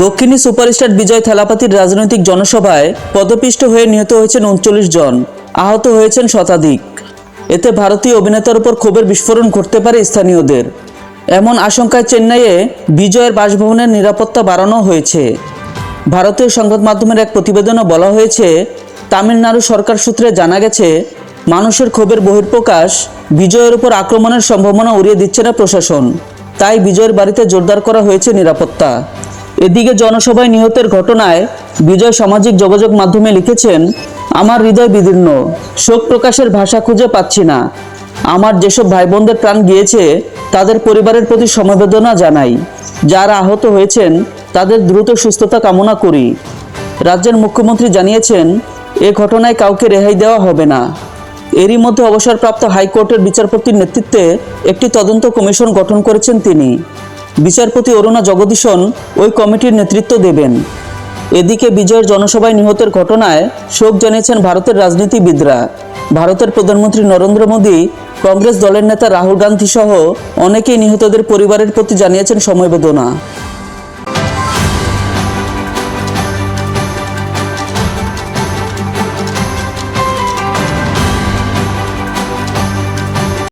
দক্ষিণী সুপারস্টার বিজয় থেলাপাতির রাজনৈতিক জনসভায় পদপিষ্ট হয়ে নিহত হয়েছেন উনচল্লিশ জন। আহত হয়েছেন শতাধিক। এতে ভারতীয় অভিনেতার উপর ক্ষোভের বিস্ফোরণ ঘটতে পারে স্থানীয়দের। এমন আশঙ্কায় চেন্নাইয়ে বিজয়ের বাসভবনের নিরাপত্তা বাড়ানো হয়েছে। ভারতীয় সংবাদ মাধ্যমের এক প্রতিবেদনে বলা হয়েছে, তামিলনাড়ু সরকার সূত্রে জানা গেছে, মানুষের ক্ষোভের বহিঃপ্রকাশ বিজয়ের উপর আক্রমণের সম্ভাবনা উড়িয়ে দিচ্ছে না প্রশাসন। তাই বিজয়ের বাড়িতে জোরদার করা হয়েছে নিরাপত্তা। এদিকে জনসভায় নিহতের ঘটনায় বিজয় সামাজিক যোগাযোগ মাধ্যমে লিখেছেন, আমার হৃদয় বিদীর্ণ, শোক প্রকাশের ভাষা খুঁজে পাচ্ছি না। আমার যেসব ভাই বোনদের প্রাণ গিয়েছে, তাদের পরিবারের প্রতি সমবেদনা জানাই। যারা আহত হয়েছেন, তাদের দ্রুত সুস্থতা কামনা করি। রাজ্যের মুখ্যমন্ত্রী জানিয়েছেন, এ ঘটনায় কাউকে রেহাই দেওয়া হবে না। এরই মধ্যে অবসরপ্রাপ্ত হাইকোর্টের বিচারপতির নেতৃত্বে একটি তদন্ত কমিশন গঠন করেছেন তিনি। বিচারপতি অরুণা জগদীশন ওই কমিটির নেতৃত্ব দেবেন। এদিকে বিজয়ের জনসভায় নিহতের ঘটনায় শোক জানিয়েছেন ভারতের রাজনীতিবিদরা। ভারতের প্রধানমন্ত্রী নরেন্দ্র মোদী, কংগ্রেস দলের নেতা রাহুল গান্ধী সহ অনেকেই নিহতদের পরিবারের প্রতি জানিয়েছেন সমবেদনা।